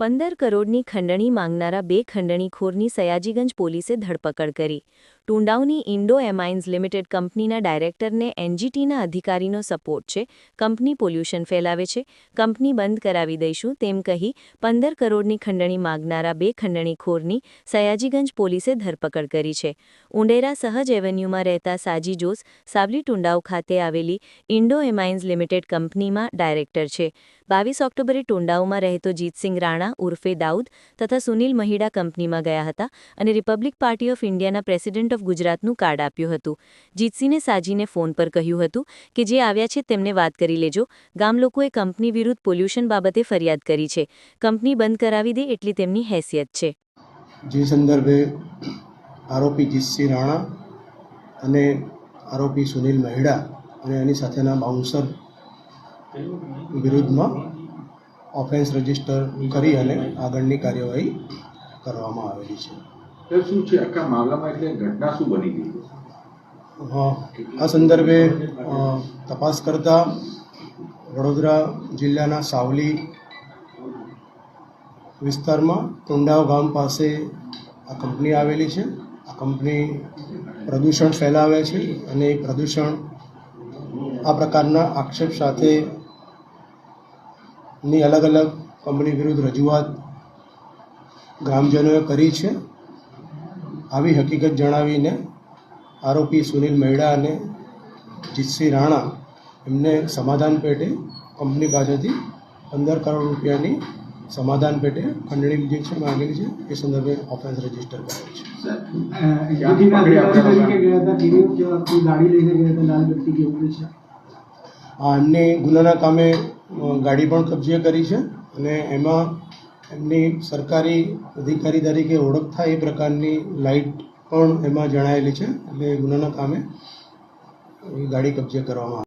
પંદર કરોડની ખંડણી માંગનારા બે ખંડણીખોરની સયાજીગંજ પોલીસે ધરપકડ કરી. ટુંડાઉની ઇન્ડો એમાઇન્સ લિમિટેડ કંપનીના ડાયરેક્ટરને એનજીટીના અધિકારીનો સપોર્ટ છે. કંપની પોલ્યુશન ફેલાવે છે. કંપની બંધ કરાવી દઈશું તેમ કહી પંદર કરોડની ખંડણી માંગનારા બે ખંડણીખોરની સયાજીગંજ પોલીસે ધરપકડ કરી છે. ઉંડેરા સહજ એવન્યુમાં રહેતા સાજી જોસ સાવલી ટુંડાઉ ખાતે આવેલી ઇન્ડો એમાઇન્સ લિમિટેડ કંપનીમાં ડાયરેક્ટર છે. બાવીસ ઓક્ટોબરે ટોંડાઓમાં રહેતો જીતસિંહ રાણા ઉર્ફે દાઉદ તથા સુનિલ મહિડા કંપનીમાં ગયા હતા અને રિપબ્લિક પાર્ટી ઓફ ઇન્ડિયાના પ્રેસિડેન્ટ ઓફ ગુજરાતનું કાર્ડ આપ્યું હતું. જીતસિંહને સાજીને ફોન પર કહ્યું હતું કે જે આવ્યા છે તેમને વાત કરી લેજો. ગામ લોકોએ કંપની વિરુદ્ધ પોલ્યુશન બાબતે ફરિયાદ કરી છે. કંપની બંધ કરાવી દે એટલી તેમની હેસિયત છે. જે સંદર્ભે આરોપી જીતસિંહ રાણા અને આરોપી સુનિલ મહેડા અને એની સાથેના બાઉન્સર વિરુદ્ધમાં ઓફેન્સ રજિસ્ટર કરી અને આગળની કાર્યવાહી કરવામાં આવેલી છે. શું છે? આખા મામલામાં એટલે ઘટના શું બની ગઈ? આ સંદર્ભે તપાસ કરતા વડોદરા જિલ્લાના સાવલી વિસ્તારમાં ટુંડાવ ગામ પાસે આ કંપની આવેલી છે. આ કંપની પ્રદૂષણ ફેલાવે છે અને એ પ્રદૂષણ આ પ્રકારના આક્ષેપ સાથે ની અલગ અલગ કંપની વિરુદ્ધ રજૂઆત ગ્રામજનોએ કરી છે. આવી હકીકત જણાવીને આરોપી સુનિલ મહેડા અને જીતસિંહ રાણા એમને સમાધાન પેટે કંપની પાસેથી પંદર કરોડ રૂપિયાની સમાધાન પેટે ખંડણી જે છે માંગેલી છે એ સંદર્ભે ઓફેન્સ રજિસ્ટર કરેલ છે? એમની ગુનાના કામે ગાડી પણ કબજે કરી છે અને એમાં એમની સરકારી અધિકારી તરીકે ઓળખ થાય એ પ્રકારની લાઇટ પણ એમાં જણાયેલી છે એટલે ગુનાના કામે એ ગાડી કબજે કરવામાં